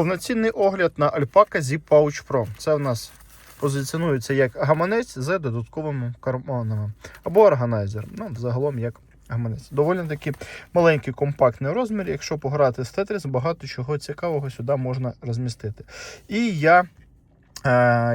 Повноцінний огляд на Alpaca Zip Pouch Pro. Це в нас позиціонується як гаманець з додатковими карманами або органайзер. Ну, загалом як гаманець. Доволі таки маленький компактний розмір. Якщо пограти з Tetris, багато чого цікавого сюди можна розмістити. І я. Е,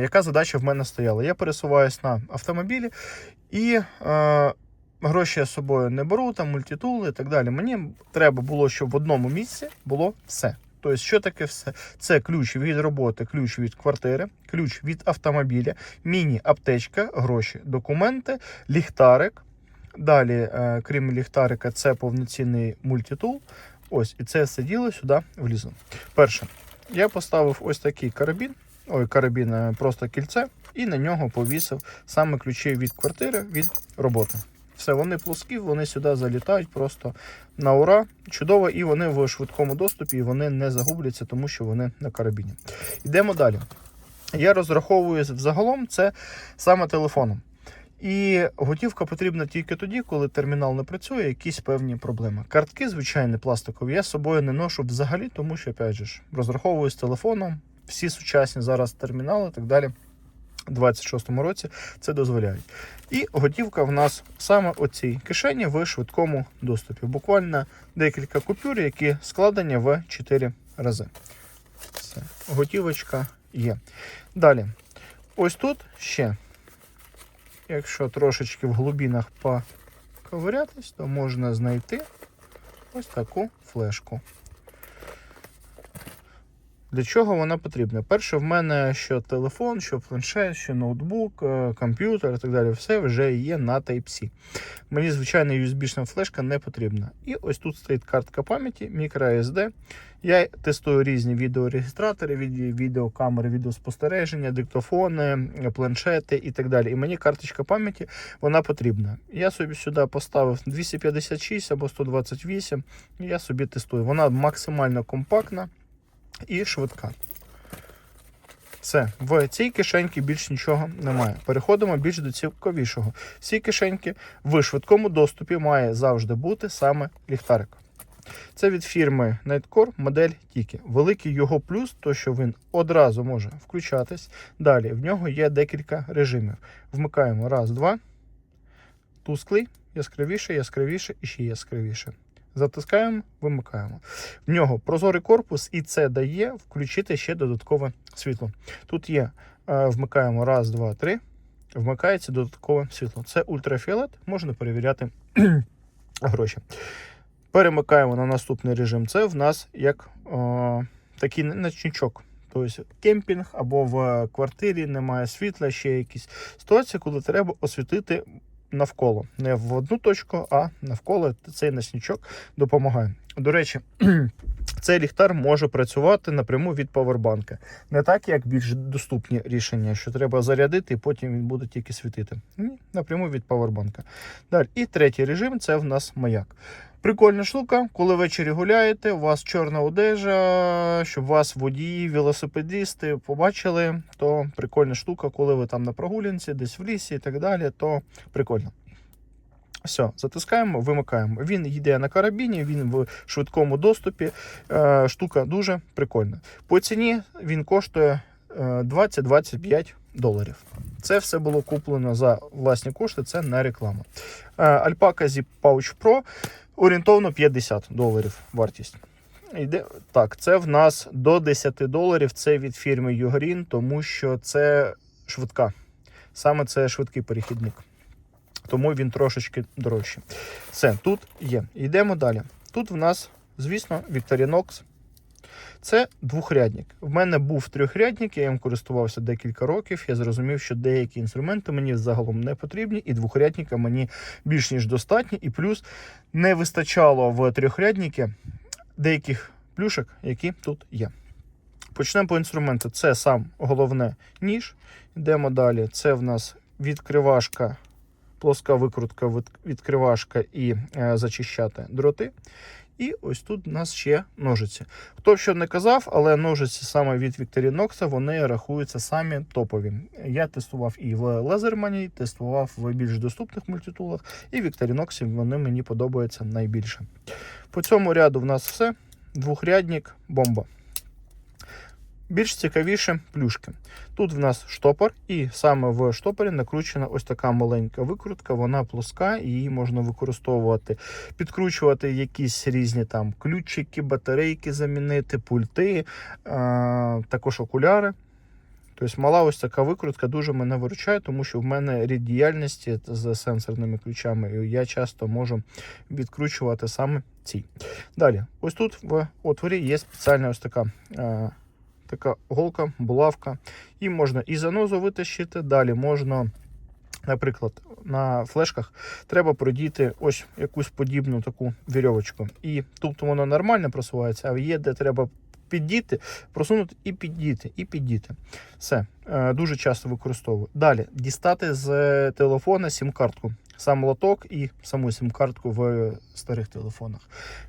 яка задача в мене стояла? Я пересуваюсь на автомобілі і е, гроші я з собою не беру, там мультитули і так далі. Мені треба було, щоб в одному місці було все. Тобто, що таке все? Це ключ від роботи, ключ від квартири, ключ від автомобіля, міні-аптечка, гроші, документи, ліхтарик. Далі, е, крім ліхтарика, це повноцінний мультитул. Ось, і це все діло сюди влізло. Перше, я поставив ось такий карабін, ой, карабін, е, просто кільце, і на нього повісив саме ключі від квартири, від роботи. Все, вони плоскі, вони сюди залітають просто на ура. Чудово, і вони в швидкому доступі, і вони не загубляться, тому що вони на карабіні. Йдемо далі. Я розраховую взагалом це саме телефоном. І готівка потрібна тільки тоді, коли термінал не працює, якісь певні проблеми. Картки, звичайно, пластикові, я з собою не ношу взагалі, тому що, опять же, розраховую з телефоном, всі сучасні зараз термінали і так далі. У 26-му році це дозволяють. І готівка в нас саме у цій кишені в швидкому доступі. Буквально декілька купюр, які складені в 4 рази. Все. Готівочка є. Далі. Ось тут ще, якщо трошечки в глибинах поковирятись, то можна знайти ось таку флешку. Для чого вона потрібна? Перше, в мене що телефон, що планшет, що ноутбук, е, комп'ютер і так далі, все вже є на Type-C. Мені, звичайно, USB-шна флешка не потрібна. І ось тут стоїть картка пам'яті, microSD. Я тестую різні відеорегістратори, відеокамери, відеоспостереження, диктофони, планшети і так далі. І мені карточка пам'яті вона потрібна. Я собі сюди поставив 256 або 128, і я собі тестую. Вона максимально компактна і швидка. Все, в цій кишеньці більш нічого немає. Переходимо більш до цікавішого. В цій кишеньці в швидкому доступі має завжди бути саме ліхтарик. Це від фірми Nightcore модель Tiki. Великий його плюс, то що він одразу може включатись. Далі в нього є декілька режимів. Вмикаємо раз, два, тусклий, яскравіше, яскравіше і ще яскравіше. Затискаємо, вимикаємо. В нього прозорий корпус, і це дає включити ще додаткове світло. Тут є, е, вмикаємо раз, два, три. Вмикається додаткове світло. Це ультрафіолет, можна перевіряти гроші. Перемикаємо на наступний режим. Це в нас як о, такий ночничок. Тобто кемпінг або в квартирі немає світла, ще якісь ситуації, коли треба освітити навколо. Не в одну точку, а навколо цей наснічок допомагає. До речі, цей ліхтар може працювати напряму від павербанка. Не так, як більш доступні рішення, що треба зарядити і потім він буде тільки світити. Ні, напряму від павербанка. Далі. І третій режим це в нас маяк. Прикольна штука, коли ввечері гуляєте, у вас чорна одежа, щоб вас водії, велосипедисти побачили, то прикольна штука, коли ви там на прогулянці, десь в лісі і так далі, то прикольно. Все, затискаємо, вимикаємо. Він йде на карабіні, він в швидкому доступі. Е, штука дуже прикольна. По ціні він коштує е, 20-25 доларів. Це все було куплено за власні кошти, це не реклама. Е, Alpaca Zip Pouch Pro орієнтовно 50 доларів вартість. Йде так, це в нас до 10 доларів. Це від фірми Ugreen, тому що це швидка. Саме це швидкий перехідник. Тому він трошечки дорожчий. Все, тут є. Йдемо далі. Тут в нас, звісно, Victorinox. Це двохрядник. В мене був трьохрядник, я їм користувався декілька років. Я зрозумів, що деякі інструменти мені загалом не потрібні, і двохрядника мені більш ніж достатньо. І плюс не вистачало в трьохрядники деяких плюшок, які тут є. Почнемо по інструменту. Це сам головне ніж. Йдемо далі. Це в нас відкривашка, плоска викрутка, відкривашка і е, зачищати дроти. І ось тут у нас ще ножиці. Хто що не казав, але ножиці саме від Victorinox, вони рахуються самі топові. Я тестував і в Лазермані, тестував в більш доступних мультитулах, і в Victorinox вони мені подобаються найбільше. По цьому ряду в нас все. Двохрядник, бомба. Більш цікавіше плюшки. Тут в нас штопор, і саме в штопорі накручена ось така маленька викрутка, вона плоска, її можна використовувати, підкручувати якісь різні там ключики, батарейки замінити, пульти, а, також окуляри. Тобто мала ось така викрутка дуже мене виручає, тому що в мене рід діяльності з сенсорними ключами, і я часто можу відкручувати саме ці. Далі, ось тут в отворі є спеціальна ось така. е, Така голка, булавка. І можна і занозу витащити. Далі можна, наприклад, на флешках треба продіти ось якусь подібну таку вірьовочку. І тут воно нормально просувається, а є де треба піддіти, просунути і піддіти, і піддіти. Все, е, дуже часто використовую. Далі дістати з телефона сім-картку. Сам лоток і саму сім-картку в старих телефонах.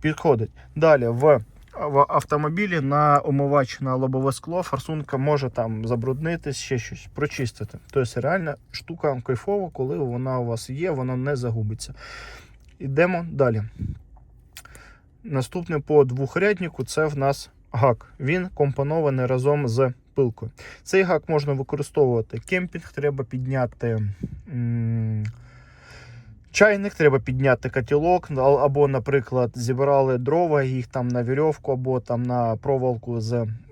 Підходить. Далі в в автомобілі на омивач на лобове скло форсунка може там забруднитись, ще щось, прочистити. Тобто реальна штука кайфова, коли вона у вас є, вона не загубиться. Йдемо далі. Наступне по двохряднику це в нас гак. Він компонований разом з пилкою. Цей гак можна використовувати. Кемпінг треба підняти. м, Чайник треба підняти котілок, або, наприклад, зібрали дрова, їх там на вірьовку, або там на проволоку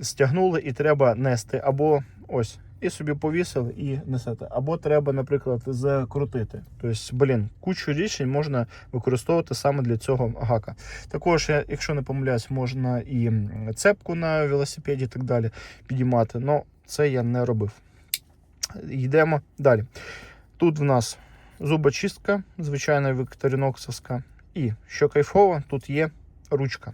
стягнули, і треба нести. Або ось, і собі повісили і несете. Або треба, наприклад, закрутити. Тобто, блін, кучу рішень можна використовувати саме для цього гака. Також, якщо не помиляюсь, можна і цепку на велосипеді і так далі підіймати. але це я не робив. Йдемо далі. Тут в нас зубочистка, звичайна вікторіноксовська. І що кайфово, тут є ручка.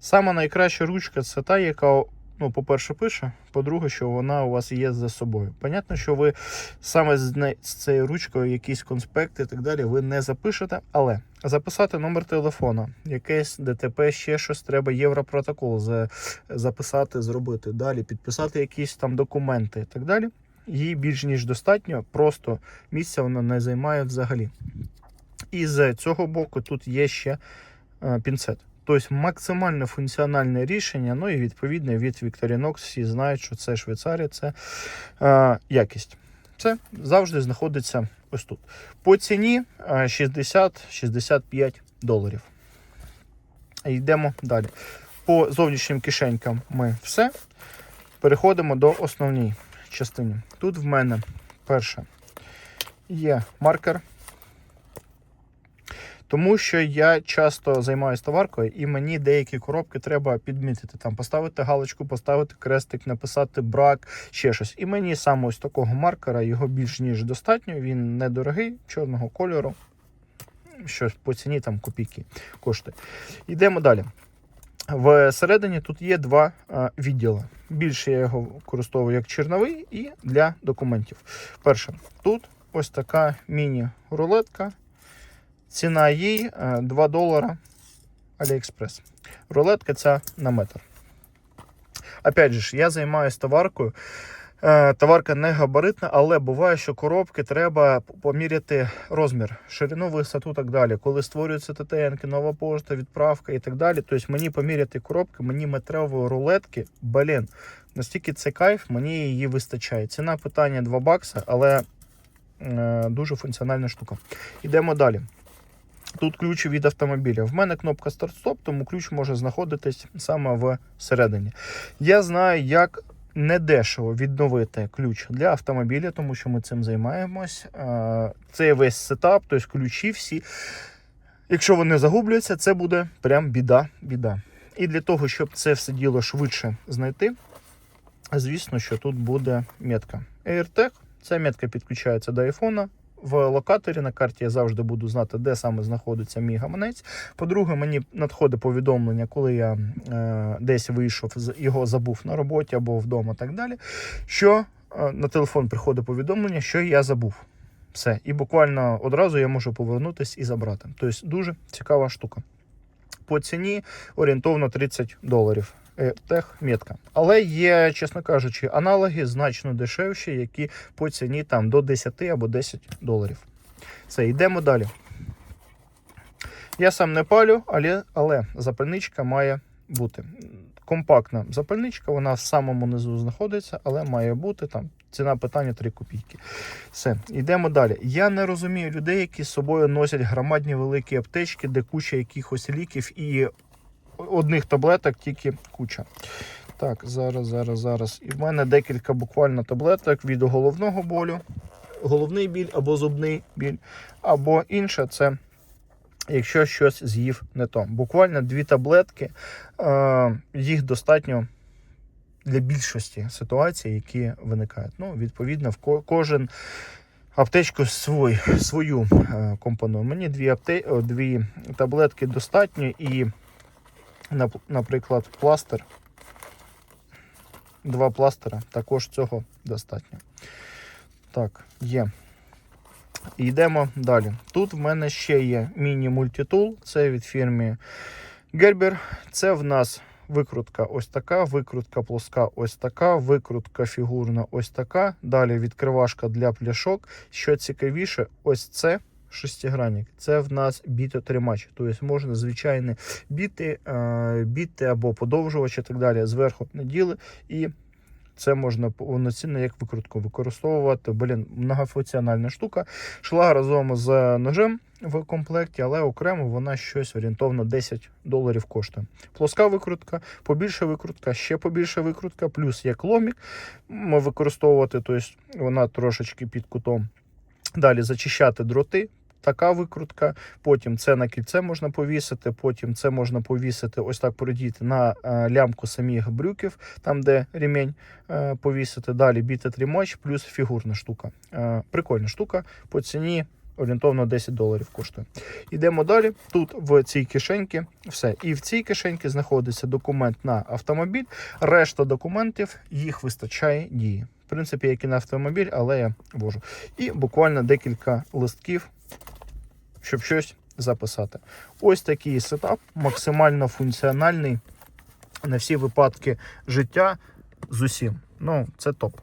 Сама найкраща ручка це та, яка, ну, по-перше, пише, по-друге, що вона у вас є за собою. Понятно, що ви саме з, цією ручкою якісь конспекти і так далі ви не запишете, але записати номер телефона, якесь ДТП, ще щось треба, європротокол за- записати, зробити. Далі підписати якісь там документи і так далі. Їй більш ніж достатньо, просто місця вона не займає взагалі. І з цього боку тут є ще е, пінцет. Тобто максимально функціональне рішення, ну і відповідно від Victorinox всі знають, що це Швейцарія, це е, якість. Це завжди знаходиться ось тут. По ціні е, 60-65 доларів. Йдемо далі. По зовнішнім кишенькам ми все. Переходимо до основної частини. Тут в мене перше є маркер. Тому що я часто займаюся товаркою, і мені деякі коробки треба підмітити. Там поставити галочку, поставити крестик, написати брак, ще щось. І мені саме ось такого маркера його більш ніж достатньо. Він недорогий, чорного кольору. Щось по ціні там копійки коштує. Йдемо далі. Всередині тут є два е, відділи. Більше я його використовую як черновий і для документів. Перше, тут ось така міні-рулетка. Ціна їй е, 2 долара AliExpress. Рулетка ця на метр. Опять же, я займаюся товаркою. Е, Товарка не габаритна, але буває, що коробки треба поміряти розмір, ширину, висоту так далі. Коли створюються ТТН, нова пошта, відправка і так далі. Тобто мені поміряти коробки, мені метрової рулетки, блін, настільки це кайф, мені її вистачає. Ціна питання 2 бакса, але е, дуже функціональна штука. Йдемо далі. Тут ключ від автомобіля. В мене кнопка старт-стоп, тому ключ може знаходитись саме всередині. Я знаю, як недешево відновити ключ для автомобіля, тому що ми цим займаємось. Це весь сетап, тобто ключі всі. Якщо вони загубляться, це буде прям біда, біда. І для того, щоб це все діло швидше знайти, звісно, що тут буде метка. AirTag, ця метка підключається до айфона. В локаторі на карті я завжди буду знати, де саме знаходиться мій гаманець. По-друге, мені надходить повідомлення, коли я е, десь вийшов, його забув на роботі або вдома, так далі. Що е, на телефон приходить повідомлення, що я забув. Все. І буквально одразу я можу повернутися і забрати. Тобто дуже цікава штука. По ціні орієнтовно 30 доларів. Е, Тех метка. Але є, чесно кажучи, аналоги значно дешевші, які по ціні там до 10 або 10 доларів. Все, йдемо далі. Я сам не палю, але, але запальничка має бути. компактна запальничка, вона в самому низу знаходиться, але має бути там ціна питання 3 копійки. Все, йдемо далі. Я не розумію людей, які з собою носять громадні великі аптечки, де куча якихось ліків і одних таблеток тільки куча. Так, зараз, зараз, зараз. І в мене декілька буквально таблеток від головного болю, головний біль або зубний біль, або інше це якщо щось з'їв не то. Буквально дві таблетки, е, їх достатньо для більшості ситуацій, які виникають. Ну, відповідно, в ко- кожен аптечку свой, свою е, компоную. Мені дві, апте... дві таблетки достатньо і, наприклад, пластир. Два пластира, також цього достатньо. Так, є. Йдемо далі. Тут в мене ще є міні-мультитул. Це від фірми Gerber. Це в нас викрутка ось така, викрутка плоска ось така, викрутка фігурна ось така. Далі відкривашка для пляшок. Що цікавіше, ось це. Шестигранник. Це в нас бітотримач. Тобто можна звичайні біти, е, біти або подовжувач і так далі зверху наділи і це можна повноцінно як викрутку використовувати. Блін, многофункціональна штука. Шла разом з ножем в комплекті, але окремо вона щось орієнтовно 10 доларів коштує. Плоска викрутка, побільша викрутка, ще побільша викрутка, плюс як ломік м, використовувати, тобто вона трошечки під кутом. Далі зачищати дроти. Така викрутка, потім це на кільце можна повісити, потім це можна повісити, ось так продіти на е, лямку самих брюків, там де ремінь е, повісити. Далі біти тримач, плюс фігурна штука. Е, прикольна штука по ціні орієнтовно 10 доларів коштує. Йдемо далі. Тут в цій кишеньці все. І в цій кишеньці знаходиться документ на автомобіль. Решта документів їх вистачає дії. В принципі, як і на автомобіль, але я вожу. І буквально декілька листків, щоб щось записати. Ось такий сетап, максимально функціональний на всі випадки життя з усім. Ну, це топ.